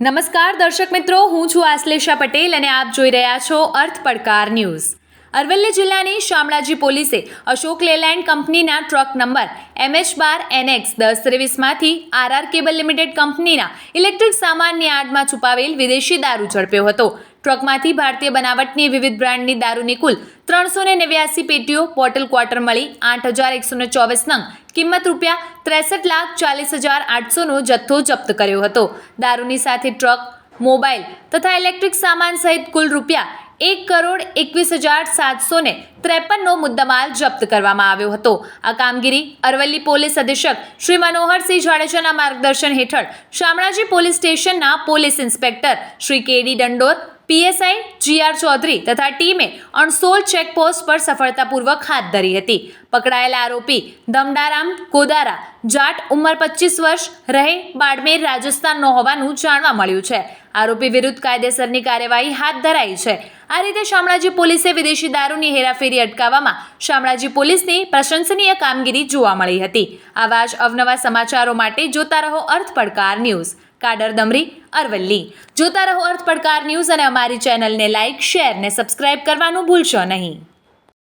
નમસ્કાર દર્શક મિત્રો, હું છું આશ્લેષા પટેલ અને આપ જોઈ રહ્યા છો અર્થ પડકાર ન્યૂઝ. અરવલ્લી જિલ્લાની શામળાજી પોલીસે અશોક લેલેન્ડ કંપનીના ટ્રક નંબર એમએચ બાર એનએક્સ દસ ત્રેવીસમાંથી આરઆર કેબલ લિમિટેડ કંપનીના ઇલેક્ટ્રિક સામાનની આડમાં છુપાવેલ વિદેશી દારૂ ઝડપ્યો હતો. ટ્રકમાંથી ભારતીય બનાવટની વિવિધ બ્રાન્ડની દારૂની કુલ ત્રણસો ને નેવ્યાસી પેટીઓ બોટલ ક્વાર્ટર મળી, આઠ હજાર એકસો ને ચોવીસ નંગ. કિંમત રૂપિયા ત્રેસઠ લાખ ચાલીસ હજાર આઠસોનો જથ્થો જપ્ત કર્યો હતો. દારૂની સાથે ટ્રક, મોબાઈલ તથા ઇલેક્ટ્રિક સામાન સહિત કુલ રૂપિયા એક કરોડ એકવીસ હજાર સાતસો ને ત્રેપનનો મુદ્દામાલ જપ્ત કરવામાં આવ્યો હતો. આ કામગીરી અરવલ્લી પોલીસ અધિક્ષક શ્રી મનોહરસિંહ જાડેજાના માર્ગદર્શન હેઠળ શામળાજી પોલીસ સ્ટેશનના police inspector Shri K D Dandor PSI G R Chaudhary તથા ટીમે અણસોલ ચેકપોસ્ટ પર સફળતાપૂર્વક હાથ ધરી હતી. પકડાયેલા આરોપી દમડારામ કોદારા જાટ ઉંમર પચીસ વર્ષ રહે, બાડમેર રાજસ્થાનનો હોવાનું જાણવા મળ્યું છે. આરોપી વિરુદ્ધ કાયદેસરની કાર્યવાહી હાથ ધરાઈ છે. આ રીતે શામળાજી પોલીસે વિદેશી દારૂની હેરાફેરી અટકાવવામાં શામળાજી પોલીસની પ્રશંસનીય કામગીરી જોવા મળી હતી. આવા જ અવનવા સમાચારો માટે જોતા રહો અર્થ પડકાર ન્યૂઝ. કાડર દમરી, અરવલ્લી. જોતા રહો અર્થ પડકાર ન્યૂઝ અને અમારી ચેનલને લાઇક, શેર ને સબસ્ક્રાઇબ કરવાનું ભૂલશો નહીં.